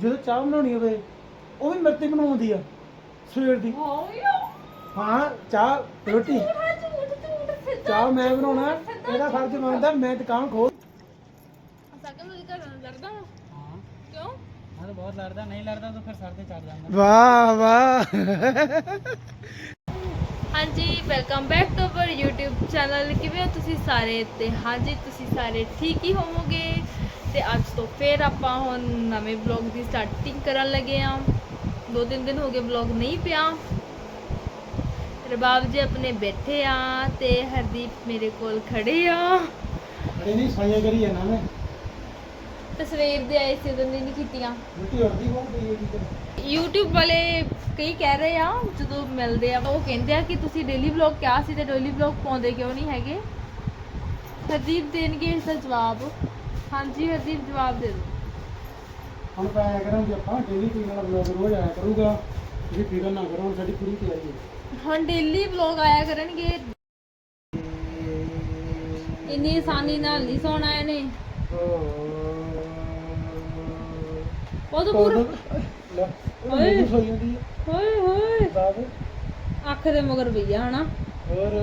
ਜਦੋਂ ਚਾਹ ਬਣਾਉਣੀ ਹੋਵੇ ਉਹ ਵੀ ਮੇਰੇ ਤੇ ਬਣਾਉਂਦੀ ਆ ਸਵੇਰ ਦੀ। ਹਾਂ ਚਾਹ ਰੋਟੀ। ਚਾਹ ਮੈਂ ਬਣਾਉਣਾ ਇਹਦਾ ਫਰਜ਼ ਬਣਦਾ ਮੈਂ ਦੁਕਾਨ ਖੋਲ ਹਾਂ। ਮੈਂ ਤਾਂ ਬਹੁਤ ਲੜਦਾ ਨਹੀਂ ਲੜਦਾ ਤਾਂ ਫਿਰ ਸਰ ਤੇ ਚੜ ਜਾਂਦਾ। ਵਾਹ ਵਾਹ। ਹਾਂਜੀ welcome back to our YouTube channel ਕਿਵੇਂ ਹੋ ਤੁਸੀਂ ਸਾਰੇ ਤੇ? ਹਾਂਜੀ ਤੁਸੀਂ ਸਾਰੇ ਠੀਕ ਹੀ ਹੋਵੋਗੇ? ਤੇ ਅੱਜ ਤੋਂ ਫੇਰ ਆਪਾਂ ਹੁਣ ਨਵੇਂ ਵਲੌਗ ਦੀ ਸਟਾਰਟਿੰਗ ਕਰਨ ਲੱਗੇ ਆ ਦੋ ਤਿੰਨ ਦਿਨ ਹੋ ਗਏ ਵਲੌਗ ਨਹੀਂ ਪਿਆ। ਰਬਾਬ ਜੀ ਆਪਣੇ ਬੈਠੇ ਆ ਤੇ ਹਰਦੀਪ ਮੇਰੇ ਕੋਲ ਖੜੇ ਆ। ਅਰੇ ਨਹੀਂ ਸਾਈਆਂ ਕਰੀ ਜਾਣਾ ਮੈਂ। ਤੇ ਸਵੇਰ ਦੇ ਆਏ ਸੀ ਉਦੋਂ ਦੀ ਨਹੀਂ ਕੀਤੀਆਂ। ਰੋਟੀ ਹੜਦੀ ਬਹੁਤ ਪਈ ਹੈ ਕੀ YouTube ਵਾਲੇ ਕਈ ਕਹਿ ਰਹੇ ਆ ਜਦੋਂ ਮਿਲਦੇ ਆ ਉਹ ਕਹਿੰਦੇ ਆ ਕਿ ਤੁਸੀਂ ਡੇਲੀ ਵਲੌਗ ਕਿਹਾ ਸੀ ਤੇ ਡੇਲੀ ਵਲੌਗ ਪਾਉਂਦੇ ਕਿਉਂ ਨਹੀਂ ਹੈਗੇ? ਹਰਦੀਪ ਦੇਣਗੇ ਇਸ ਦਾ ਜਵਾਬ। ਹਾਂਜੀ ਹਰਦੀਪ ਜਵਾਬ ਦੇ ਦਿਓ। ਹੁਣ ਤਾਂ ਆਇਆ ਕਰਾਂਗੇ ਆਪਾਂ ਡੇਲੀ ਪੀਣ ਵਾਲਾ ਬਲੌਗ ਰੋਜ਼ ਆਇਆ ਕਰੂਗਾ। ਤੁਸੀਂ ਫਿਕਰ ਨਾ ਕਰੋ ਹੁਣ ਸਾਡੀ ਪੂਰੀ ਤਿਆਰੀ ਹੈ। ਹੁਣ ਡੇਲੀ ਵਲੌਗ ਆਇਆ ਕਰਨਗੇ। ਇੰਨੀ ਆਸਾਨੀ ਨਾਲ ਨਹੀਂ ਸੌਣਾ ਇਹਨੇ ਉਹ ਤਾਂ ਪੂਰਾ ਲੈ ਓਏ। ਓਏ ਸੋਈ ਜਾਂਦੀ ਹੈ। ਹੋਏ। ਹੋਏ ਅੱਖ ਦੇ ਮਗਰ ਪਈਆ ਹਨਾ। ਹੋਰ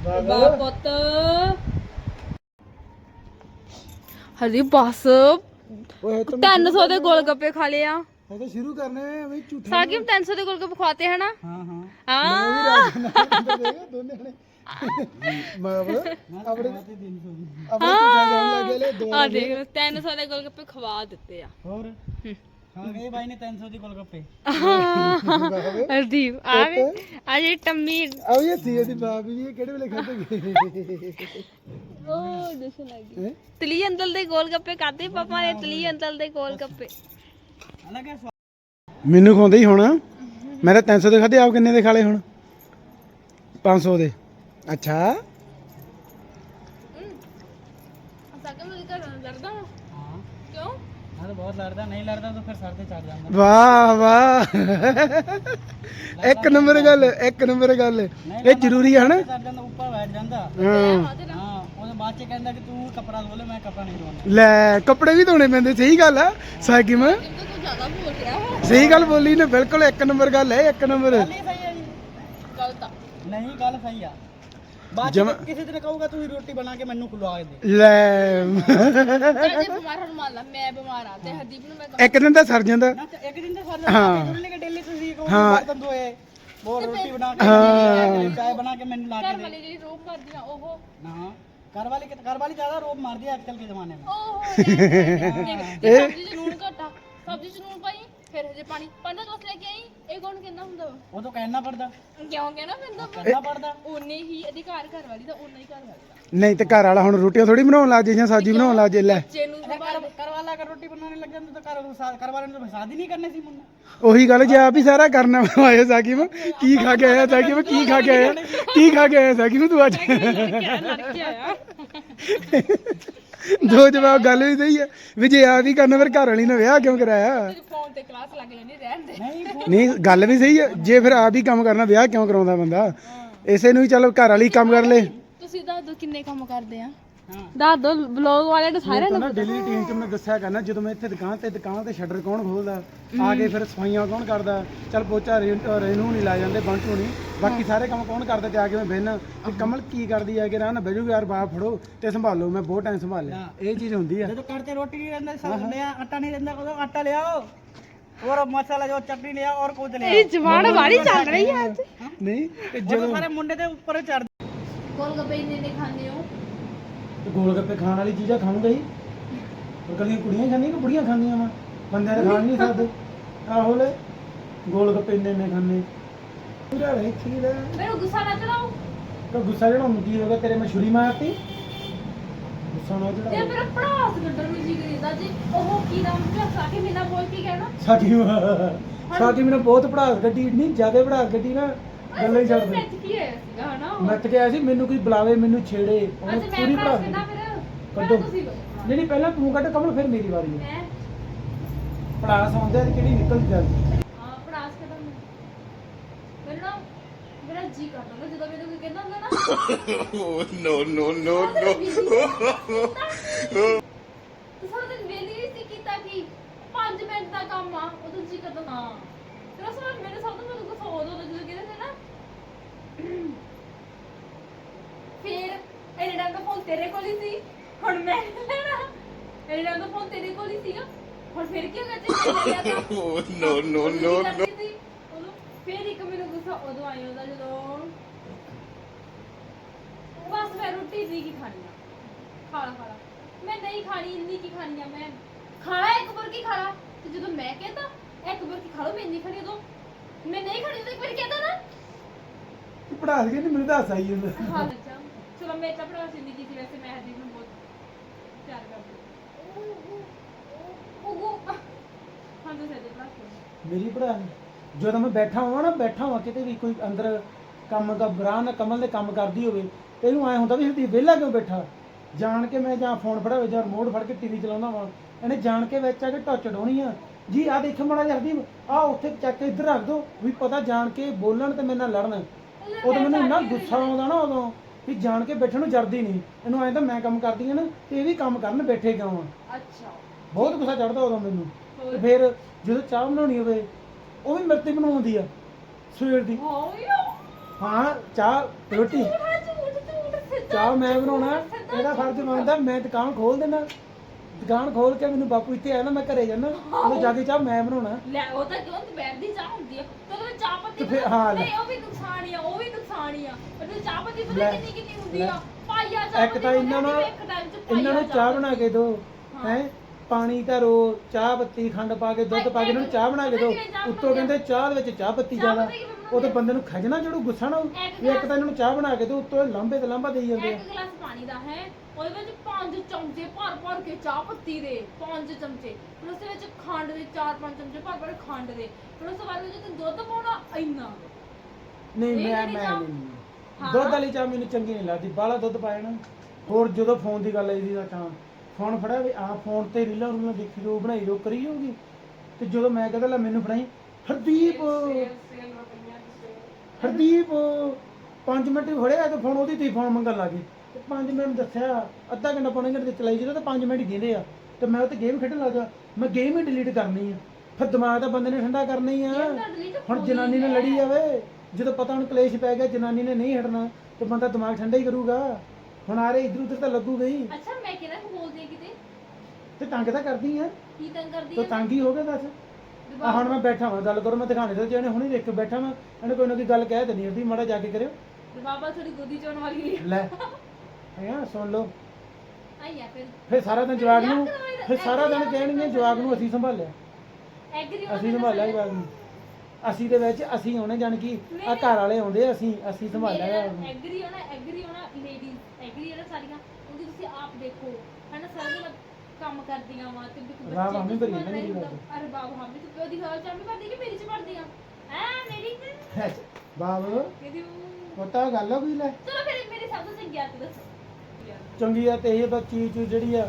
ਬਾ ਬਾਬ ਪੁੱਤ। ਹਰੀ ਬਸ। ਓਏ ਤੁਮ 300 ਦੇ ਗੋਲ ਗੱਪੇ ਖਾ ਲਏ ਆ। ਇਹ ਤਾਂ ਸ਼ੁਰੂ ਕਰਨੇ ਆ ਬਈ ਝੂਠੇ ਸਾਕਿਬ 300 ਦੇ ਗੋਲ ਗੱਪੇ ਖਵਾਤੇ ਹਨਾ? ਹਾਂ ਹਾਂ। ਹਾਂ। ਦੋਨੇ ਹਣੇ ਬਾਬ ਆਪਣੇ ਤੇ ਦਿਨ ਸੋ ਆਪਣੇ ਝੂਠਾ ਜਾਣ ਲੱਗੇ ਲੈ ਦੋ ਆ ਦੇਖ ਲਓ 300 ਦੇ ਗੋਲ ਗੱਪੇ ਖਵਾ ਦਿੱਤੇ ਆ। ਹੋਰ? ਹਾਂ ਇਹ ਬਾਈ ਨੇ 300 ਦੀ ਗੋਲ ਗੱਪੇ ਬਾਬ ਹਰਦੀਪ ਆ ਵੀ ਆ ਜੇ ਟੰਮੀ ਆ ਵੀ ਸੀ ਇਹਦੀ ਬਾਬ ਵੀ ਇਹ ਕਿਹੜੇ ਵੇਲੇ ਖਾਦੇ ਉਹ ਦੱਸਣ ਲੱਗੀ ਹੈ? ਤਲੀ ਅੰਦਲ ਦੇ ਗੋਲ ਗੱਪੇ ਖਾਦੇ ਪਾਪਾ ਨੇ ਤਲੀ ਅੰਦਲ ਦੇ ਗੋਲ ਗੱਪੇ ਅਲੱਗ ਹੈ ਮੈਨੂੰ ਖਵਾਉਂਦੇ ਹੀ ਹੁਣ। ਮੈਂ ਤਾਂ 300 ਦੇ ਖਾਦੇ ਆਪ ਕਿੰਨੇ ਦੇ ਖਾਲੇ ਹੁਣ? 500 ਦੇ। ਅੱਛਾ ਸਾਕਿਬ ਮੇਰੇ ਘਰ ਲੜਦਾ ਹਾਂ ਕਿਉਂ ਮੈਂ ਤਾਂ ਬਹੁਤ ਲੜਦਾ ਨਹੀਂ ਲੜਦਾ ਤਾਂ ਫਿਰ ਸਰ ਤੇ ਚੜ ਜਾਂਦਾ। ਵਾਹ ਵਾਹ। ਇੱਕ ਨੰਬਰ ਗੱਲ ਇੱਕ ਨੰਬਰ ਗੱਲ। ਇਹ ਜ਼ਰੂਰੀ ਹੈ ਹਨਾ? ਚੜ ਜਾਂਦਾ ਉੱਪਰ ਬੈਠ ਜਾਂਦਾ। ਹਾਂ। ਹਾਂ ਉਹਦੇ ਬਾਅਦ ਚ ਕਹਿੰਦਾ ਕਿ ਤੂੰ ਕਪੜਾ ਧੋ ਲੈ ਮੈਂ ਕਪੜਾ ਨਹੀਂ ਧੋਣਾ। ਲੈ ਕੱਪੜੇ ਵੀ ਧੋਣੇ ਪੈਂਦੇ ਸਹੀ ਗੱਲ ਆ ਸਾਕਿਮ ਤੂੰ ਕੁਝ ਜ਼ਿਆਦਾ ਬੋਲ ਰਿਹਾ ਹੈ ਸਹੀ ਗੱਲ ਬੋਲੀ ਨੇ ਬਿਲਕੁਲ ਇੱਕ ਨੰਬਰ ਗੱਲ ਹੈ ਇੱਕ ਨੰਬਰ। ਗੱਲ ਹੀ ਸਹੀ ਹੈ ਜੀ। ਗਲਤ ਆ। ਨਹੀਂ ਗੱਲ ਸਹੀ ਆ। ਬਾਅਦ ਚ ਕਿਸੇ ਦਿਨ ਕਹੂਗਾ ਤੂੰ ਹੀ ਰੋਟੀ ਬਣਾ ਕੇ ਮੈਨੂੰ ਖਿਲਾ ਦੇ। ਲੈ। ਜੇ ਬਿਮਾਰ ਹੋਣ ਮੰਨ ਲਾ ਮੈਂ ਬਿਮਾਰ ਆ ਤੇ ਹਰਦੀਪ ਨੂੰ ਮੈਂ ਇੱਕ ਦਿਨ ਤਾਂ ਸਰ ਜਾਂਦਾ। ਨਾ ਤੇ ਇੱਕ ਦਿਨ ਤਾਂ ਸਰ ਹਾਂ। ਥੋੜੀ ਕਿ ਡੇਲੀ ਤੁਸੀਂ ਕਹੋ ਹਾਂ। ਬਰਤਨ ਧੋਏ ਉਹ ਰੋਟੀ ਬਣਾ ਕੇ ਹਾਂ। ਚਾਹ ਬਣਾ ਕੇ ਮੈਨੂੰ ਲਾ ਘਰ ਕੇ ਦੇ। ਵਾਲੀ ਜਿਹੜੀ ਰੋਬ ਕਰਦੀ ਆ ਉਹ ਨਾ ਘਰ ਵਾਲੀ ਘਰ ਵਾਲੀ ਜ਼ਿਆਦਾ ਰੋਬ ਮਾਰਦੀ ਹੈ ਅੱਜਕੱਲ ਕੇ ਜ਼ਮਾਨੇ ਉਹ ਸਬਜ਼ੀ ਚ ਨੂਨ ਘਟਾ ਸਬਜ਼ੀ ਚ ਨੂਨ ਪਾਈ ਫਿਰ ਹਜੇ ਪਾਣੀ ਪੰਡਾ ਦੋਸਤ ਲੈ ਕੇ ਆਈ ਇਹ ਕੌਣ ਕਹਿੰਦਾ ਹੁੰਦਾ ਉਹ ਤਾਂ ਕਹਿਣਾ ਪੜਦਾ। ਕਿਉਂ ਕਹਿੰਦਾ ਪੈਂਦਾ ਕਹਿਣਾ ਪੜਦਾ। ਉਹਨੇ ਹੀ ਅਧਿਕਾਰ ਘਰ ਵਾਲੀ ਦਾ ਉਹਨਾਂ ਹੀ ਘਰ ਵਾਲੀ ਦਾ। ਨਹੀਂ ਤੇ ਘਰ ਵਾਲਾ ਹੁਣ ਰੋਟੀਆਂ ਥੋੜੀ ਬਣਾਉਣ ਲੱਗ ਜੇ ਜਾਂ ਸਬਜ਼ੀ ਬਣਾਉਣ ਲੱਗ ਜੇ ਲੈ ਉਹੀ ਗੱਲ ਜੇ ਆਪ ਹੀ ਸਾਰਾ ਕਰਨਾ ਆਇਆ ਸਾਕਿਬ ਕੀ ਖਾ ਕੇ ਆਇਆ ਸਾਕਿਬ ਕੀ ਖਾ ਕੇ ਆਇਆ? ਕੀ ਖਾ ਕੇ ਆਇਆ ਸਾਕਿਬ ਤੂੰ ਅੱਜ? ਦੋ ਜਵਾਬ ਗੱਲ ਵੀ ਸਹੀ ਹੈ ਵੀ ਜੇ ਆ ਵੀ ਕਰਨਾ ਫਿਰ ਘਰ ਵਾਲੀ ਨਾਲ ਵਿਆਹ ਕਿਉਂ ਕਰਾਇਆ? ਲੱਗ ਜਾਂਦੀ ਨਹੀਂ ਗੱਲ ਵੀ ਸਹੀ ਹੈ ਜੇ ਫਿਰ ਆਪ ਹੀ ਕੰਮ ਕਰਨਾ ਵਿਆਹ ਕਿਉਂ ਕਰਾਉਂਦਾ ਬੰਦਾ? ਇਸੇ ਨੂੰ ਹੀ ਚਲੋ ਘਰ ਵਾਲੀ ਕੰਮ ਕਰ ਲੇ। ਤੁਸੀਂ ਦੱਸ ਦਿਓ ਕਿੰਨੇ ਕੰਮ ਕਰਦੇ ਆ? ਦੱਸ ਦੋ ਬਲੌਗ ਵਾਲੇ ਨੂੰ ਸਾਰਿਆਂ ਨਾ ਡੇਲੀ ਰੂਟੀਨ ਚ ਮੈਂ ਦੱਸਿਆ ਕਰਨਾ ਜਦੋਂ ਮੈਂ ਇੱਥੇ ਦੁਕਾਨ ਤੇ ਦੁਕਾਨ ਤੇ ਸ਼ਟਰ ਕੌਣ ਖੋਲਦਾ ਆ ਕੇ ਫਿਰ ਸਫਾਈਆਂ ਕੌਣ ਕਰਦਾ ਚਲ ਪੋਚਾ ਰੇਨੂ ਨਹੀਂ ਲਾ ਜਾਂਦੇ ਬੰਟੂ ਨਹੀਂ ਬਾਕੀ ਸਾਰੇ ਕੰਮ ਕੌਣ ਕਰਦਾ ਤੇ ਆ ਕੇ ਮੈਂ ਬਹਿਨਾ ਤੇ ਕਮਲ ਕੀ ਕਰਦੀ ਹੈ ਕਿ ਨਾ ਨਾ ਬੈਜੂ ਯਾਰ ਬਾਪ ਫੜੋ ਤੇ ਸੰਭਾਲੋ ਮੈਂ ਬਹੁਤ ਟਾਈਮ ਸੰਭਾਲਿਆ ਇਹ ਚੀਜ਼ ਹੁੰਦੀ ਆ जो करते रोटी नहीं रहता सब ले आ, आटा नहीं रहता को आटा ले आओ और मसाला जो चटनी ले आओ और कुछ ले आओ ਜਵਾਨ ਵਾਲੀ ਚੱਲ ਰਹੀ ਹੈ ਅੱਜ ਨਹੀਂ ਤੇ वो तो सारे मुंडे के ऊपर चढ़ ਗੋਲ ਗੱਪੇ ਇੰਨੇ ਨੇ ਖਾਂਦੇ ਹੋ ਤੇ ਗੋਲ ਗੱਪੇ ਖਾਣ ਵਾਲੀ ਚੀਜ਼ਾਂ ਖਾਊਂਗਾ ਹੀ ਉਹ ਕੱਲੀਆਂ ਕੁੜੀਆਂ ਖਾਂਦੀਆਂ ਕਿ ਬੁੜੀਆਂ ਖਾਂਦੀਆਂ ਵਾ? ਬੰਦਿਆਂ ਦੇ ਖਾਣ ਨਹੀਂ ਸਕਦੇ ਆਹੋ ਲੈ ਗੋਲ ਗੱਪੇ ਇੰਨੇ ਇੰਨੇ ਖਾਂਦੇ। ਪੂਰਾ ਲੈ। ਮੈਨੂੰ ਗੁੱਸਾ ਨਾ ਚੜਾਓ। ਤਾਂ ਗੁੱਸਾ ਜਿਹੜਾ ਹੁਣ ਕੀ ਹੋ ਗਿਆ ਤੇਰੇ ਮੈਂ ਛੁਰੀ ਮਾਰਤੀ ਗੁੱਸਾ ਨਾ ਤੇ ਜਿਹੜਾ ਮੇਰਾ ਭੜਾਸ ਗੱਡਰ ਨੂੰ ਜੀ ਕਰੀਦਾ ਜੀ। ਉਹ ਕੀ ਨਾਮ ਤੇ ਸਾ ਕੇ ਬਿਨਾ ਬੋਲ ਕੇ ਕਹਿਣਾ। ਸਾਡੀ ਸਾਡੀ ਮੈਨੂੰ ਬਹੁਤ ਪੜਾਸ ਗੱਡੀ ਨਹੀਂ ਜ਼ਿਆਦਾ ਪੜਾਸ ਗੱਡੀ ਨਾ। ਗੱਲਾਂ ਹੀ ਛੱਡ ਦੇ ਵਿੱਚ ਕੀ ਹੋਇਆ ਸੀਗਾ ਹਨਾ ਉਹ? ਨੱਚ ਕੇ ਆਇਆ ਸੀ ਮੈਨੂੰ ਕੋਈ ਬੁਲਾਵੇ ਮੈਨੂੰ ਛੇੜੇ ਉਹਨੇ ਅੱਛਾ ਪੂਰੀ ਮੈਂ ਪੜਾਸ ਭੜਾਸ ਕਿੰਨਾ ਗੱਡੀ ਫਿਰ ਕੱਢੋ। ਪਹਿਲਾਂ ਤੁਸੀਂ ਕਰੋ। ਨਹੀਂ ਨਹੀਂ ਪਹਿਲਾਂ ਤੂੰ ਕੱਢ ਕਮਲ ਫਿਰ ਮੇਰੀ ਵਾਰੀ ਹੈ ਮੈਂ ਪੜਾਸ ਆਉਂਦੇ ਆ ਤੇ ਕਿਹੜੀ ਨਿਕਲ ਜਾਂਦੀ ਹਾਂ ਭੜਾਸ ਕਦੋਂ ਮੈਨੂੰ ਨਾ ਮੇਰਾ ਜੀ ਕਰਦਾ ਹੁੰਦਾ ਜਦੋਂ ਮੈਨੂੰ ਕੋਈ ਕਹਿੰਦਾ ਹੁੰਦਾ ਨਾ ਨੋ ਨੋ ਨੋ ਨੋ ਤੂੰ ਸਾਰਾ ਦਿਨ ਵੇਲੀ ਨਹੀਂ ਸੀ ਕੀਤਾ ਕਿ 5 ਮਿੰਟ ਕਦੋਂ ਹਾਂ ਫਿਰ ਉਸ ਵਾਰ ਮੇਰੇ ਸਭ ਤੋਂ ਮੈਨੂੰ ਗੁੱਸਾ ਉਦੋਂ ਹੁੰਦਾ ਜਦੋਂ ਕਹਿੰਦੇ ਸੀ ਨਾ ਫਿਰ ਇਹਨੇ ਟਾਈਮ ਦਾ ਫੋਨ ਤੇਰੇ ਕੋਲ ਹੀ ਸੀ। ਹੁਣ ਮੈਂ ਲੈਣਾ। ਇਹਨੇ ਟਾਈਮ ਦਾ ਫੋਨ ਤੇਰੇ ਕੋਲ ਹੀ ਸੀਗਾ। ਹੁਣ ਫਿਰ ਕੀ ਹੋ ਗਿਆ ਜੇ ਮੈਂ ਲਿਆ ਤਾਂ? No, no, no, no. ਉਦੋਂ ਫਿਰ ਇੱਕ ਮੈਨੂੰ ਗੁੱਸਾ ਉਦੋਂ ਆਇਆ ਉਹਦਾ ਜਦੋਂ ਬਸ ਮੈਂ ਰੋਟੀ ਨਹੀਂ ਕੀ ਖਾਣੀ ਆ? ਖਾ ਲਾ ਖਾ ਲਾ। ਮੈਂ ਨਹੀਂ ਖਾਣੀ ਇੰਨੀ ਕੀ ਖਾਣੀ ਆ ਮੈਂ? ਖਾਣਾ ਇੱਕ ਵਾਰ ਕੀ ਖਾਣਾ ਤੇ ਜਦੋਂ ਮੈਂ ਕਹਿੰਦਾ ਇੱਕ ਵਾਰ ਕੀ ਖਾ ਲਓ ਮੈਂ ਇੰਨੀ ਖਾਣੀ ਉਦੋਂ ਮੈਂ ਨਹੀਂ ਖਾਣੀ ਤਾਂ ਇੱਕ ਵਾਰ ਕਹਿੰਦਾ ਨਾ। ਪੜਾ ਕੇ ਨਹੀਂ ਮੈਨੂੰ ਦੱਸ ਆਈ ਜਾਂਦਾ। ਹਾਂ ਅੱਛਾ ਚਲੋ ਮੈਂ ਤਾਂ ਪੜਾ ਜ਼ਿੰਦਗੀ ਸੀ ਵੈਸੇ ਮੈਂ ਹਰਦੀਪ ਨੂੰ ਬਹੁਤ ਪਿਆਰ ਕਰਦੀ ਉਹ ਉਹ ਹਾਂ ਤਾਂ ਸਹੀ ਪੜਾ ਮੇਰੀ ਭਰਾ ਜਦੋਂ ਮੈਂ ਬੈਠਾ ਹੋਵਾਂ ਨਾ ਬੈਠਾ ਹੋਵਾਂ ਕਿਤੇ ਵੀ ਕੋਈ ਅੰਦਰ ਕੰਮ ਦਾ ਬਰਾਨ ਕਮਲ ਦੇ ਕੰਮ ਕਰਦੀ ਹੋਵੇ ਇਹਨੂੰ ਐ ਹੁੰਦਾ ਵੀ ਹਰਦੀ ਵਿਹਲਾ ਕਿਉਂ ਬੈਠਾ? ਜਾਣ ਕੇ ਮੈਂ ਜਾਂ ਫੋਨ ਫੜਾ ਜਾਂ ਰਿਮੋਟ ਫੜ ਕੇ ਟੀਵੀ ਚਲਾਉਂਦਾ ਵਾਂ ਇਹਨੇ ਜਾਣ ਕੇ ਵਿੱਚ ਆ ਕੇ ਟੱਚ ਡਾਉਣੀ ਆ। ਜੀ ਆ ਦੇਖੋ ਮੜਾ ਜਰਦੀ ਆ ਉੱਥੇ ਚੱਕ ਕੇ ਇੱਧਰ ਰੱਖ ਦੋ ਵੀ ਪਤਾ ਜਾਣ ਕੇ ਬੋਲਣ ਤੇ ਮੇਰੇ ਨਾਲ ਲੜਨ। ਉਦੋਂ ਮੈਨੂੰ ਇੰਨਾ ਗੁੱਸਾ ਆਉਂਦਾ ਨਾ ਉਦੋਂ ਵੀ ਜਾਣ ਕੇ ਬੈਠਣ ਨੂੰ ਜਰਦੀ ਨਹੀਂ। ਇਹਨੂੰ ਐਂ ਤਾਂ ਮੈਂ ਕੰਮ ਕਰਦੀ ਆ ਨਾ ਤੇ ਇਹ ਵੀ ਕੰਮ ਕਰਨ ਬੈਠੇ ਕਿਉਂ ਆ? ਅੱਛਾ। ਬਹੁਤ ਗੁੱਸਾ ਚੜਦਾ ਉਦੋਂ ਮੈਨੂੰ? ਤੇ ਫਿਰ ਜਦੋਂ ਚਾਹ ਬਣਾਉਣੀ ਹੋਵੇ ਉਹ ਵੀ ਮੇਰੇ ਤੇ ਬਣਾਉਂਦੀ ਆ ਸਵੇਰ ਦੀ। ਹਾਂ ਚਾਹ ਰੋਟੀ। ਚਾਹ ਮੈਂ ਬਣਾਉਣਾ ਇਹਦਾ ਫਰਜ਼ ਬਣਦਾ ਮੈਂ ਦੁਕਾਨ ਖੋਲ ਦੇਣਾ। ਦੁਕਾਨ ਖੋਲ ਕੇ ਮੈਨੂੰ ਬਾਪੂ ਇੱਥੇ ਆਇਆ ਨਾ ਮੈਂ ਘਰੇ ਜਾਣਾ ਉਹ ਜਾ ਕੇ ਚਾਹ ਮੈਂ ਬਣਾਉਣਾ। ਲੈ ਉਹ ਤਾਂ ਕਿਉਂ ਦੁਪਹਿਰ ਦੀ ਚਾਹ ਹੁੰਦੀ ਆ। ਤੇ ਉਹਦੇ ਵਿੱਚ ਚਾਹ ਪੱਤੀ ਤੇ ਫਿਰ ਹਾਂ ਲੈ। ਨਹੀਂ ਉਹ ਵੀ ਨੁਕਸਾਨ ਹੀ ਆ ਉਹ ਵੀ ਨੁਕਸਾਨ ਹੀ ਆ। ਉਹਦੇ ਵਿੱਚ ਚਾਹ ਪੱਤੀ ਪਤਾ ਕਿੰਨੀ ਕਿੰਨੀ ਹੁੰਦੀ ਲੈ। ਆ। ਪਾਈਆ ਚਾਹ ਇੱਕ ਪੱਤੀ ਤਾਂ ਇਹਨਾਂ ਨੂੰ ਨਹੀਂ ਇੱਕ time 'ਚ ਪਾਈਆ ਇਹਨਾਂ ਨੂੰ ਚਾਹ ਬਣਾ ਕੇ ਦਿਓ ਹਾਂ। ਹੈ? ਪਾਣੀ ਧਰੋ ਚਾਹ ਪੱਤੀ ਖੰਡ ਪਾ ਕੇ ਦੁੱਧ ਪਾ ਕੇ ਇਹਨਾਂ ਨੂੰ ਚਾਹ ਬਣਾ ਕੇ ਦਿਓ ਚਾਹ ਉੱਤੋਂ ਕਹਿੰਦੇ ਚਾਹ ਦੇ ਵਿੱਚ ਚਾਹ ਪੱਤੀ ਜ਼ਿਆਦਾ। ਉਹ ਤਾਂ ਬੰਦੇ ਨੂੰ ਖਜਣਾ ਚੜੂ ਗੁੱਸਾ ਨਾ ਹੋਊ। ਵੀ ਇੱਕ ਤਾਂ ਇਹਨਾਂ ਨੂੰ ਚਾਹ ਬਣਾ ਕੇ ਦਿਓ ਉੱਤੋਂ ਇਹ ਲਾਂਬੇ ਤੇ ਲਾਂਬਾ ਦੇਈ ਜਾਂਦੇ ਆ। ਇੱਕ ਗਲਾਸ ਪਾਣੀ ਦਾ ਹੈ। ਉਹਦੇ ਵਿੱਚ ਪੰਜ ਚਮਚੇ ਭਰ ਭਰ ਕੇ ਚਾਹ ਪੱਤੀ ਦੇ ਪੰਜ ਚਮਚੇ। ਫਿਰ ਉਸ ਦੇ ਵਿੱਚ ਖੰਡ ਦੇ ਚਾਰ ਪੰਜ ਚਮਚੇ ਭਰ ਭਰ ਖੰਡ ਦੇ। ਫਿਰ ਉਸ ਤੋਂ ਬਾਅਦ ਵਿੱਚ ਤੂੰ ਦੁੱਧ ਪਾਉਣਾ ਇੰਨਾ। ਨਹੀਂ ਇਹ ਮੈਂ ਜਿਹੜੀ ਮੈਂ ਚਾਹ- ਨਹੀਂ ਹਾਂ। ਦੁੱਧ ਵਾਲੀ ਚਾਹ ਮੈਨੂੰ ਚੰਗੀ ਨਹੀਂ ਲੱਗਦੀ। ਬਾਹਲਾ ਦੁੱਧ ਪਾਇਆ ਨਾ। ਹੋਰ ਜਦੋਂ ਫੋਨ ਦੀ ਗੱਲ ਆਈ ਦਾ ਤਾਂ ਫੋਨ ਫੜਿਆ ਵੀ ਆ ਫੋਨ ਤੇ ਰੀਲਾਂ ਰੂਲਾਂ ਦੇਖੀ ਜੋ ਬਣਾਈ ਜੋ ਕਰੀ ਜਾਊਗੀ। ਤੇ ਜਦੋਂ ਮੈਂ ਕਹਿੰਦਾ ਲੈ ਮੈਨੂੰ ਫੜਾਈ। ਹਰਦੀਪ ਹਰਦੀਪ 5 ਮਿੰਟ ਹੀ ਫੜਿਆ ਤੇ ਫੋਨ ਉਹਦੀ ਤੇ ਫੋਨ ਮੰਗਣ ਲੱਗੀ ਤੇ 5 ਮਿੰਟ ਦੱਸਿਆ ਅੱਧਾ ਘੰਟਾ ਪੌਣੇ ਘੰਟੇ ਤੇ ਚਲਾਈ ਜਦੋਂ ਤਾਂ 5 ਮਿੰਟ ਕਹਿੰਦੇ ਆ। ਤੇ ਮੈਂ ਉੱਤੇ ਗੇਮ ਖੇਡਣ ਲੱਗਾ ਮੈਂ ਗੇਮ ਹੀ ਡਿਲੀਟ ਕਰਨੀ ਆ। ਫਿਰ ਦਿਮਾਗ ਤਾਂ ਬੰਦੇ ਨੇ ਠੰਡਾ ਕਰਨਾ ਹੀ ਆ ਤਾਂ ਹੁਣ ਜਨਾਨੀ ਹੈ। ਲੜੀ ਜਾਵੇ ਜਦੋਂ ਪਤਾ ਹੁਣ ਕਲੇਸ਼ ਪੈ ਗਿਆ ਜਨਾਨੀ ਨੇ ਨਹੀਂ ਹਟਣਾ ਤੇ ਬੰਦਾ ਦਿਮਾਗ ਠੰਡਾ ਹੀ ਕਰੂਗਾ। ਹੁਣ ਆਰੇ ਇਧਰ ਉਧਰ ਤਾਂ ਲੱਗੂਗਾ ਹੀ ਅੱਛਾ ਮੈਂ ਕਿਹੜਾ ਬੋਲਦੀ ਆ ਕਿਤੇ? ਤੇ ਤੰਗ ਤਾਂ ਕਰਦੀ ਆ। ਕੀ ਤੰਗ ਕਰਦੀ ਤੋ ਆ? ਤੰਗ ਹੀ ਹੋ ਗਿਆ ਦੱਸ ਆ ਹੁਣ ਮੈਂ ਬੈਠਾ ਹਾਂ ਗੱਲ ਕਰੋ ਮੈਂ ਦਿਖਾਣੇ ਤੇ ਜਿਹਨੇ ਹੁਣੇ ਦੇਖ ਕੇ ਬੈਠਾ ਮੈਂ ਇਹਨੇ ਕੋਈ ਨਾ ਕੋਈ ਗੱਲ ਕਹਿ ਦੇਣੀ ਉਹਦੀ ਮਾੜਾ ਜਾ ਕੇ ਕਰਿਓ। ਬਾਬਾ ਥੋੜੀ ਗੋਦੀ ਚੋਣ ਵਾਲੀ ਲੈ। ਹਾਂ ਸੁਣ ਲਓ। ਆਈ ਆ ਫਿਰ। ਫਿਰ ਸਾਰਾ ਦਿਨ ਜਵਾਗ ਨੂੰ ਫਿਰ ਸਾਰਾ ਦਿਨ ਕਹਿਣਗੇ ਜਵਾਗ ਨੂੰ ਅਸੀਂ ਸੰਭਾਲਿਆ। ਐਗਰੀ ਅਸੀਂ ਸੰਭਾਲਿਆ ਜਵਾਗ ਨੂੰ। ਅਸੀਂ ਦੇ ਵਿੱਚ ਅਸੀਂ ਆਉਣੇ ਜਾਣ ਕਿ ਆ ਘਰ ਵਾਲੇ ਆਉਂਦੇ ਅਸੀਂ ਅਸੀਂ ਸੰਭਾਲਿਆ ਨੂੰ। ਐਗਰੀ ਹੋਣਾ ਐਗਰੀ ਹੋਣਾ ਲੇਡੀਜ਼ ਐਗਰੀ ਹੋਣਾ ਸਾਰੀਆਂ ਕਿਉਂਕਿ ਤੁਸੀਂ ਆਪ ਦੇਖੋ। ਹਨਾ ਸਾਰਾ ਦਿਨ ਕੰਮ ਕਰਦੀਆਂ ਵਾ ਤੇ ਕੋਈ ਵਾਹ, ਬੱਚੇ ਮੰਮੀ ਭਰੀ ਨਹੀਂ ਮੇਰੀ। ਗੱਲ ਅਰੇ ਬਾਬੂ ਹਮੀ ਤੂੰ ਪਿਓ ਦੀ ਖਬਰ ਚਾਮੀ ਭਰਦੀ ਕਿ ਮੇਰੀ ਚ ਭਰਦੀ ਆ? ਐ ਮੇਰੀ? ਚ ਬਾਬੂ ਕਹਿੰਦੀ ਪਤਾ ਗੱਲ ਹੋ ਗਈ ਲੈ। ਚਲੋ ਫਿਰ ਮੇਰੀ ਸਭ ਤੋਂ ਚੰਗੀ ਆਦਤ ਦੱਸੋ। ਚੰਗੀ ਆ ਤੇ ਇਹ ਤਾਂ ਚੀਜ਼ ਚੂਜ਼ ਜਿਹੜੀ ਆ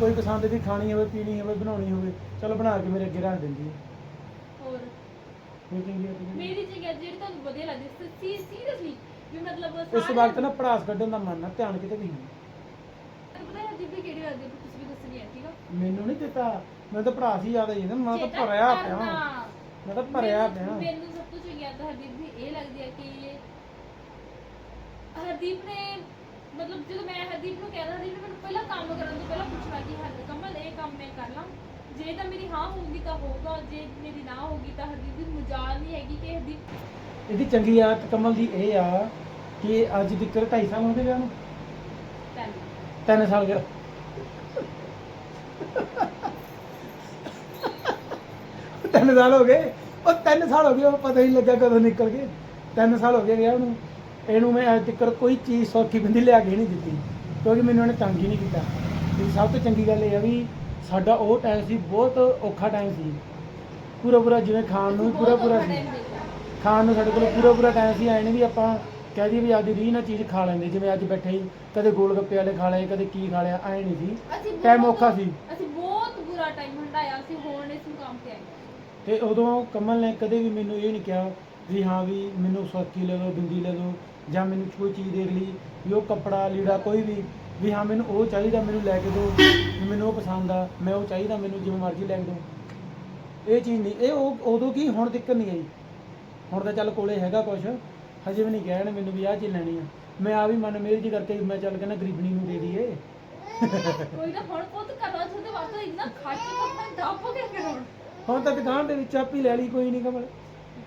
ਕੋਈ ਪਸੰਦ ਦੀ ਖਾਣੀ ਹੋਵੇ ਪੀਣੀ ਹੋਵੇ ਬਣਾਉਣੀ ਹੋਵੇ ਚਲੋ ਬਣਾ ਕੇ ਮੇਰੇ ਅੱਗੇ ਰੱਖ ਦਿੰਦੀ ਹੈ ਹੋਰ? ਇਹ ਚੰਗੀ ਆ ਤੇ ਜਿਹੜੀ- ਮੇਰੀ ਜਿਹੜੀ ਤੁਹਾਨੂੰ ਵਧੀਆ ਲੱਗਦੀ ਸੀ ਸੀਰੀਅਸਲੀ ਵੀ ਮਤਲਬ ਸਾਰੇ- ਵਕਤ ਨਾ ਪੜਾਸ ਕੱਢਣ ਦਾ ਮਨ ਆ ਧਿਆਨ ਕਿਤੇ ਵੀ ਨਹੀਂ। ਤੁਹਾਨੂੰ ਪਤਾ ਹੈ ਜਿੱਦ ਕਿਹੜੀ ਲੱਗਦੀ ਹੈ ਤੁਸੀਂ ਵੀ ਦੱਸਣੀ ਹੈ ਠੀਕ ਆ? ਮੈਨੂੰ ਨਹੀਂ ਦਿੱਤਾ ਮੈਨੂੰ ਤਾਂ ਪੜਾਸ ਹੀ ਯਾਦ ਆਈ ਜਾਂਦਾ ਮੈਂ ਤਾਂ ਚੇਤਾ ਭਰਿਆ ਪਿਆ ਕਰਨਾ। ਮੈਂ ਤਾਂ ਭਰਿਆ ਮੈਨੂੰ- ਪਿਆ ਮੈਨੂੰ ਸਭ ਤੋਂ ਚੰਗੀ ਆਦਤ ਹਰਦੀਪ ਦੀ ਇਹ ਲੱਗਦੀ ਹੈ ਕਿ ਹਰਦੀਪ ਨੇ ਮਤਲਬ ਜਦੋਂ ਮੈਂ ਹਰਦੀਪ ਨੂੰ ਹਰਦੀਪ ਨੇ ਮੈਨੂੰ ਪਹਿਲਾਂ ਕੰਮ ਕਰਨ ਤੋਂ ਪਹਿਲਾਂ ਪੁੱਛਣਾ ਕਿ ਹਰ ਕਮਲ ਇਹ ਕੰਮ ਮੈਂ ਕਰ ਲਾਂ। ਜੇ ਤਾਂ ਮੇਰੀ ਹਾਂ ਹੋਊਗੀ ਤਾਂ ਹੋਊਗਾ ਜੇ ਮੇਰੀ ਨਾ ਹੋਊਗੀ ਤਾਂ ਹਰਦੀਪ ਦੀ ਮਜਾਲ ਨਹੀਂ ਹੈਗੀ ਕਿ ਹਰਦੀਪ ਇਹਦੀ ਚੰਗੀ ਆਦਤ ਕਮਲ ਦੀ ਇਹ ਆ ਕਿ ਅੱਜ ਤੱਕ 2.5 ਸਾਲ ਹੋ ਗਏ ਵਿਆਹ ਨੂੰ। ਚੱਲ 3 ਸਾਲ ਗਿਆ। ਤਿੰਨ ਸਾਲ ਹੋ ਗਏ। ਉਹ ਤਿੰਨ ਸਾਲ ਹੋ ਗਏ ਉਹ ਪਤਾ ਹੀ ਲੱਗਾ ਕਦੋਂ ਨਿਕਲ ਗਏ। ਤਿੰਨ ਸਾਲ ਹੋ ਗਏ ਵਿਆਹ ਨੂੰ। ਇਹਨੂੰ ਮੈਂ ਅੱਜ ਤੱਕ ਕੋਈ ਚੀਜ਼ ਸੌਖੀ ਬਿੰਦੀ ਲਿਆ ਕੇ ਨਹੀਂ ਦਿੱਤੀ ਕਿਉਂਕਿ ਮੈਨੂੰ ਇਹਨੇ ਤੰਗ ਹੀ ਨਹੀਂ ਕੀਤਾ। ਤੇ ਸਭ ਤੋਂ ਚੰਗੀ ਗੱਲ ਇਹ ਆ ਵੀ ਸਾਡਾ ਉਹ ਟਾਈਮ ਸੀ ਬਹੁਤ ਔਖਾ ਟਾਈਮ ਸੀ। ਪੂਰਾ ਪੂਰਾ ਜਿਵੇਂ ਖਾਣ ਨੂੰ ਵੀ ਪੂਰਾ ਪੂਰਾ ਸੀ। ਖਾਣ ਨੂੰ ਸਾਡੇ ਕੋਲ ਪੂਰਾ ਪੂਰਾ ਟਾਈਮ ਸੀ ਐ ਨਹੀਂ ਵੀ ਆਪਾਂ ਕਹਿ ਦਈਏ ਵੀ ਅੱਜ ਰੀਹ ਨਾਲ ਚੀਜ਼ ਖਾ ਲੈਂਦੇ ਜਿਵੇਂ ਅੱਜ ਬੈਠੇ ਹੀ ਕਦੇ ਗੋਲ ਗੱਪੇ ਵਾਲੇ ਖਾ ਲਏ ਕਦੇ ਕੀ ਖਾ ਲਿਆ ਐ ਨਹੀਂ ਸੀ। ਟਾਈਮ ਔਖਾ ਸੀ। ਅਸੀਂ ਬਹੁਤ ਬੁਰਾ ਟਾਈਮ ਹੰਡਾਇਆ ਅਸੀਂ ਹੁਣ ਇਸ ਮੁਕਾਮ ਤੇ ਆਏ। ਤੇ ਉਦੋਂ ਕਮਲ ਨੇ ਕਦੇ ਵੀ ਮੈਨੂੰ ਇਹ ਨਹੀਂ ਕਿਹਾ ਵੀ ਹਾਂ ਵੀ ਮੈਨੂੰ ਸੌਖੀ ਲੈ ਦਿਓ ਬਿੰਦੀ ਲੈ ਦਿਓ ਜਾਂ ਮੈਨੂੰ ਕੋਈ ਚੀਜ਼ ਦੇਖ ਲਈ ਵੀ ਉਹ ਕੱਪੜਾ ਲੀੜਾ ਕੋਈ ਵੀ ਵੀ ਹਾਂ ਮੈਨੂੰ ਉਹ ਚਾਹੀਦਾ ਮੈਨੂੰ ਲੈ ਕੇ ਦਿਓ ਵੀ ਮੈਨੂੰ ਉਹ ਪਸੰਦ ਆ ਮੈਂ ਉਹ ਚਾਹੀਦਾ ਮੈਨੂੰ ਜਿਵੇਂ ਮਰਜ਼ੀ ਲੈ ਕੇ ਦਿਓ। ਇਹ ਚੀਜ਼ ਨਹੀਂ ਇਹ ਉਹ ਉਦੋਂ ਕੀ ਹੁਣ ਦਿੱਕਤ ਨਹੀਂ ਆਈ। ਹੁਣ ਤਾਂ ਚੱਲ ਕੋਲੇ ਹੈਗਾ ਕੁਛ ਹਜੇ ਵੀ ਨਹੀਂ ਕਹਿਣ ਮੈਨੂੰ ਵੀ ਆਹ ਚੀਜ਼ ਲੈਣੀ ਆ। ਮੈਂ ਆ ਵੀ ਮਨ ਮੇਰੀ ਜੀ ਕਰਕੇ ਮੈਂ ਚੱਲ ਕਹਿੰਦਾ ਗਰੀਬਣੀ ਨੂੰ ਦੇ ਦਈਏ। ਕੋਈ ਨਾ ਹੁਣ ਪੁੱਤ ਕਰਵਾ ਤੁਹਾਡੇ ਵਾਸਤੇ ਇੰਨਾ ਖਰਚ ਕਰਨਾ ਡੱਬ ਕੇ ਫਿਰ ਹੁਣ। ਤਾਂ ਦੁਕਾਨ ਦੇ ਵਿੱਚ ਆਪੀ ਲੈ ਲਈ ਕੋਈ ਨਹੀਂ ਕਮਲ।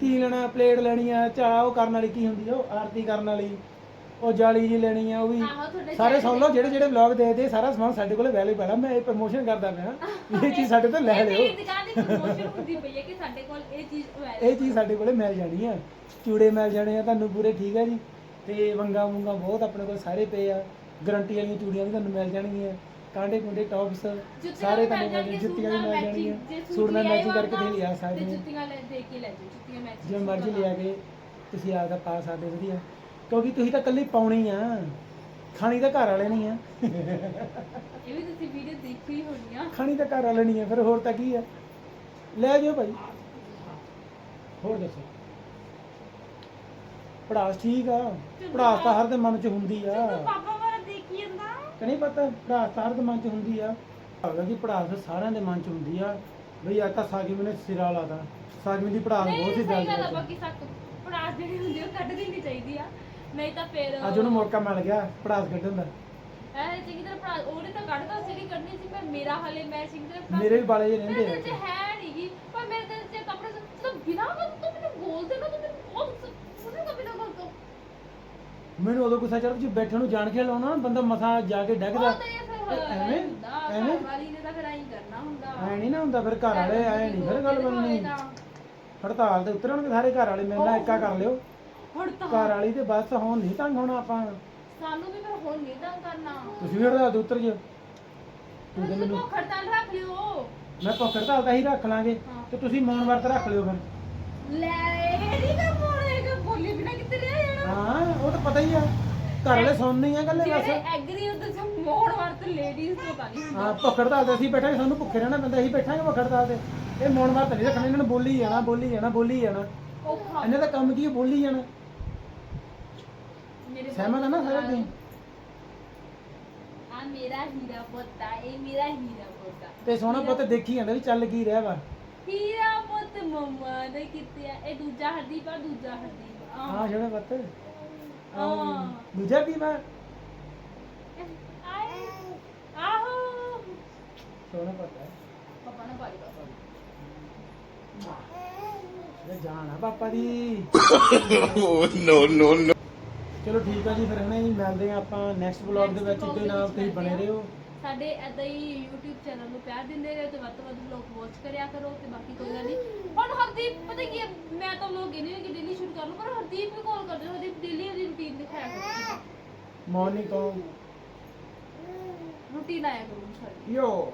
ਕੀ ਲੈਣਾ ਪਲੇਟ ਲੈਣੀ ਆ ਚਾਹ ਉਹ ਕਰਨ ਵਾਲੀ ਕੀ ਹੁੰਦੀ ਆ ਉਹ ਆਰਤੀ ਕਰਨ ਵਾਲੀ ਉਹ ਜਾਲੀ ਜੀ ਲੈਣੀ ਆ ਉਹ ਵੀ ਤੁਹਾਡੇ ਸਾਰੇ ਸੁਣ ਲਓ ਜਿਹੜੇ ਜਿਹੜੇ ਵਲੌਗ ਦੇਖਦੇ ਸਾਰਾ ਸਮਾਨ ਸਾਡੇ ਕੋਲ ਅਵੇਲੇਬਲ ਆ। ਮੈਂ ਇਹ ਪ੍ਰਮੋਸ਼ਨ ਕਰਦਾ ਪਿਆ ਇਹ ਚੀਜ਼ ਸਾਡੇ ਤੋਂ ਲੈ ਲਿਓ। ਮੇਰੀ ਦੁਕਾਨ ਦੀ ਪ੍ਰਮੋਸ਼ਨ ਹੁੰਦੀ ਪਈ ਹੈ ਕਿ ਸਾਡੇ ਕੋਲ ਇਹ ਚੀਜ਼ available ਇਹ ਚੀਜ਼ ਸਾਡੇ ਕੋਲੇ ਮਿਲ ਜਾਣੀ ਆ। ਚੂੜੇ ਮਿਲ ਜਾਣੇ ਆ ਤੁਹਾਨੂੰ ਪੂਰੇ ਠੀਕ ਆ ਜੀ। ਤੇ ਵੰਗਾ ਵੁੰਗਾ ਬਹੁਤ ਆਪਣੇ ਕੋਲ ਸਾਰੇ ਪਏ ਆ। ਗਾਰੰਟੀ ਵਾਲੀਆਂ ਚੂੜੀਆਂ ਵੀ ਤੁਹਾਨੂੰ ਮਿਲ ਜਾਣਗੀਆਂ। ਕਾਂਡੇ ਕੁੰਡੇ ਟੌਪਸ ਸਾਰੇ ਤੁਹਾਨੂੰ ਮਿਲ ਜਾਣਗੀਆਂ ਜੁੱਤੀਆਂ ਵੀ ਮਿਲ ਜਾਣਗੀਆਂ। ਸੂਟ ਨਾਲ ਮੈਚਿੰਗ ਕਰਕੇ ਤੁਸੀਂ ਲਿਆ ਸਕਦੇ ਹੋ। ਜੁੱਤੀਆਂ ਲੈ ਦੇ ਕੇ ਲੈ ਜਾਓ ਜੁੱਤੀਆਂ ਮੈਚਿੰਗ ਜੋ ਮਰਜ਼ੀ ਲਿਆ ਕੇ ਤੁਸੀਂ ਆਪਦਾ ਪਾ ਸਕਦੇ ਵਧੀਆ। ਕਿਉਂਕਿ ਤੁਸੀਂ ਤਾਂ ਇਕੱਲੀ ਪਾਉਣੀ ਆ। ਖਾਣੀ ਤਾਂ ਘਰ ਵਾਲੇ ਨਹੀਂ ਆ। ਇਹ ਵੀ ਤੁਸੀਂ ਵੀਡੀਓ ਦੇਖੀ ਹੋਣੀ ਆ। ਖਾਣੀ ਤਾਂ ਘਰ ਵਾਲੇ ਨਹੀਂ ਆ ਫਿਰ ਹੋਰ ਤਾਂ ਕੀ ਆ? ਲੈ ਜਾਓ ਭਾਈ ਹੋਰ ਦੱਸੋ। ਪੜਾਸ ਠੀਕ ਆ। ਪੜਾਸ ਤਾਂ ਹਰ ਦੇ ਮਨ 'ਚ ਹੁੰਦੀ ਆ। ਪਾਪਾ ਕਿ ਨਹੀਂ ਪਤਾ ਤਾਂ ਹਰ ਦੇ ਮਨ 'ਚ ਹੁੰਦੀ ਆ। ਹੈਗਾ ਕਿ ਪੜਾਸ ਤਾਂ ਸਾਰਿਆਂ ਦੇ ਮਨ 'ਚ ਹੁੰਦੀ ਆ। ਬਈ ਆ ਤਾਂ ਸਾਗੀ ਮੈਨੇ ਸਿਰਾ ਲਾਤਾ ਸਾਗੀ ਦੀ ਪੜਾਸ ਬਹੁਤ ਸੀ ਸਹੀ ਗੱਲ ਆ ਗੱਲ ਬਾਕੀ ਸੱਕ ਪੜਾਸ ਜਿਹੜੀ ਹੁੰਦੀ ਆ, ਉਹ ਕੱਢ ਦੇਣੀ ਚਾਹੀਦੀ ਆ। ਨਹੀਂ ਤਾਂ ਫਿਰ ਅੱਜ ਉਹਨੂੰ ਮੌਕਾ ਮਿਲ ਗਿਆ ਪੜਾਸ ਕੱਢਣ ਦਾ। ਐ ਚੰਗੀ ਤਰ੍ਹਾਂ ਪੜਾਸ ਉਹਨੇ ਤਾਂ ਕੱਢਦਾ ਜਿਹੜੀ ਕੱਢਣੀ ਸੀ ਪਰ ਮੇਰਾ ਹਾਲੇ ਮੈਂ ਚੰਗੀ ਤਰ੍ਹਾਂ ਪੜਾਸ- ਮੇਰੇ ਵੀ ਬਾਲੇ ਜਿਹੇ ਮੇਰੇ ਰਹਿੰਦੇ ਦਿਲ ਆ 'ਚ ਹੈ ਨਹੀਂਗੀ ਪਰ ਮੇਰੇ ਦਿਲ 'ਚ ਕੱਪੜੇ ਤੋਂ ਬਿਨਾਂ ਗੱਲ ਤੋਂ ਮੈਨੂੰ ਬੋਲਦੇ ਨਾ ਤੂੰ ਮੈਨੂੰ ਬਹੁਤ ਸੁਣੇ ਤਾਂ ਬਿਨਾਂ ਗੱਲ ਤੋਂ ਮੈਨੂੰ ਉਦੋਂ ਗੁੱਸਾ ਚੜਦਾ ਜੀ ਬੈਠੇ ਨੂੰ ਜਾਣ ਕੇ ਲਾਉਣਾ ਬੰਦਾ ਮਸਾ ਜਾ ਕੇ ਡੈਗਦਾ। ਉਹ ਤਾਂ ਇਹ ਫਿਰ ਐਵੇਂ ਐਵੇਂ ਵਾਲੀ ਨੇ ਤਾਂ ਫਿਰ ਐਂ ਕਰਨਾ ਹੁੰਦਾ। ਐ ਨਹੀਂ ਨਾ ਹੁੰਦਾ ਫਿਰ ਘਰ ਵਾਲੇ ਐ ਨਹੀਂ ਫਿਰ ਗੱਲ ਬਣਨੀ। ਹੜਤਾਲ ਤੇ ਉਤਰਨਗੇ ਸਾਰੇ ਘਰ ਵਾਲੇ ਮੇਰੇ ਨਾਲ ਇੱਕਾ ਕਰ ਲਿਓ। ਹੁਣ ਤਾਂ ਘਰ ਵਾਲੀ ਤੇ ਬਸ ਹੁਣ ਨਹੀਂ ਤੰਗ ਹੋਣਾ ਆਪਾਂ। ਸਾਨੂੰ ਵੀ ਫਿਰ ਹੁਣ ਨਹੀਂ ਤਾਂ ਕਰਨਾ। ਤੁਸੀਂ ਵੀ ਹੜਤਾਲ ਤੇ ਉਤਰ ਜਿਓ। ਤੂੰ ਤੇ ਮੈਨੂੰ ਹੜਤਾਲ ਰੱਖ ਲਿਓ। ਮੈਂ ਭੁੱਖ ਹੜਤਾਲ ਤਾਂ ਹੀ ਰੱਖ ਲਾਂਗੇ। ਤੇ ਤੁਸੀਂ ਮੌਨ ਵਰਤ ਰੱਖ ਲਿਓ ਫਿਰ। ਲੈ ਇਹ ਨਹੀਂ ਕਰ ਪਾਉਣੇ ਕਿ ਬੋਲੀ ਬਿਨਾ ਕਿੱਥੇ ਰਹਿ ਜਾਣਾ ਹਾਂ ਉਹ ਤਾਂ ਪਤਾ ਹੀ ਆ। ਘਰ ਵਾਲੇ ਸੁਣਨੀ ਆ ਗੱਲੇ ਬਸ। ਜਿਹੜੇ ਐਗਰੀ ਉਹਦੇ ਚ ਮੋੜ ਵਰਤ ਲੇਡੀਜ਼ ਤੋਂ ਤਾਂ ਨਹੀਂ। ਹਾਂ ਭੁੱਖ ਹੜਤਾਲ ਤੇ ਅਸੀਂ ਬੈਠਾਂਗੇ ਸਾਨੂੰ ਭੁੱਖੇ ਰਹਿਣਾ ਪੈਂਦਾ ਅਸੀਂ ਬੈਠਾਂਗੇ ਭੁੱਖ ਹੜਤਾਲ ਤੇ। ਇਹ ਮੌਨ ਵਰਤ ਨਹੀਂ ਰੱਖਣਾ ਇਹਨਾਂ ਨੂੰ ਬੋਲੀ ਜਾਣਾ ਬੋਲੀ ਜਾਣਾ ਬੋਲੀ ਜਾਣਾ। ਔਖਾ ਇਹਨਾਂ ਦਾ ਕੰਮ ਕੀ ਹੈ ਬੋਲੀ ਜਾਣਾ। ਮੇਰੇ ਸਹਿਮਤ ਆ ਨਾ ਸਾਰੇ ਤੁਸੀਂ? ਆ ਮੇਰਾ ਹੀਰਾ ਪੁੱਤਾ ਇਹ ਮੇਰਾ ਹੀਰਾ ਪੁੱਤਾ ਤੇ ਸੋਹਣਾ ਪੁੱਤ ਦੇਖੀ ਜਾਂਦਾ ਵੀ ਚੱਲ ਕੀ ਰਿਹਾ ਵਾ। ਹੀਰਾ ਪੁੱਤ ਮੰਮਾ ਨੇ ਕਿਤੇ ਆ? ਇਹ ਦੂਜਾ ਹਰਦੀਪ ਆ ਦੂਜਾ ਹਰਦੀਪ ਹਾਂ। ਜਿਹੜਾ ਪੁੱਤ ਹਾਂ। ਦੂਜਾ ਕੀ ਮੈਂ ਆਏ। ਆਹੋ। ਸੋਹਣਾ ਪੁੱਤ ਹੈ। ਪਾਪਾ ਨੇ ਪਾਲੀ ਪਾਪਾ ਇਹ ਆ ਪਾਪਾ ਦੀ। no, no, no. ਚਲੋ ਠੀਕ ਆ ਜੀ ਫਿਰ ਹਣੇ ਜੀ ਮਿਲਦੇ ਆ ਆਪਾਂ ਨੈਕਸਟ ਵਲੌਗ ਦੇ ਵਿੱਚ। Vlog ਨਾਲ ਤੁਸੀਂ ਬਣੇ ਰਹੋ। ਸਾਡੇ ਐਦਾਂ ਹੀ YouTube ਚੈਨਲ ਨੂੰ ਪਿਆਰ ਦਿੰਦੇ ਰਹੋ ਤੇ ਵੱਧ ਤੋਂ ਵੱਧ ਵਲੌਗ ਵਾਚ ਕਰਿਆ ਕਰੋ ਤੇ ਬਾਕੀ ਕੋਈ ਗੱਲ ਨਹੀਂ। ਹੁਣ ਹਰਦੀਪ ਪਤਾ ਕੀ ਹੈ? ਮੈਂ ਤਾਂ ਵਲੌਗ ਇਹਨੇ ਕਿ ਡੇਲੀ ਸ਼ੂਟ ਕਰ ਲੂ ਪਰ ਹਰਦੀਪ ਵੀ ਕਾਲ ਕਰਦੇ ਹਰਦੀਪ ਡੇਲੀ ਉਹਦੀ ਰੁਟੀਨ ਦਿਖਾਇਆ ਕਰੋ। ਮਾਰਨਿੰਗ ਤੋਂ ਰੁਟੀਨ ਆਇਆ ਕਰੋ ਸਾਡੀ ਯੋ।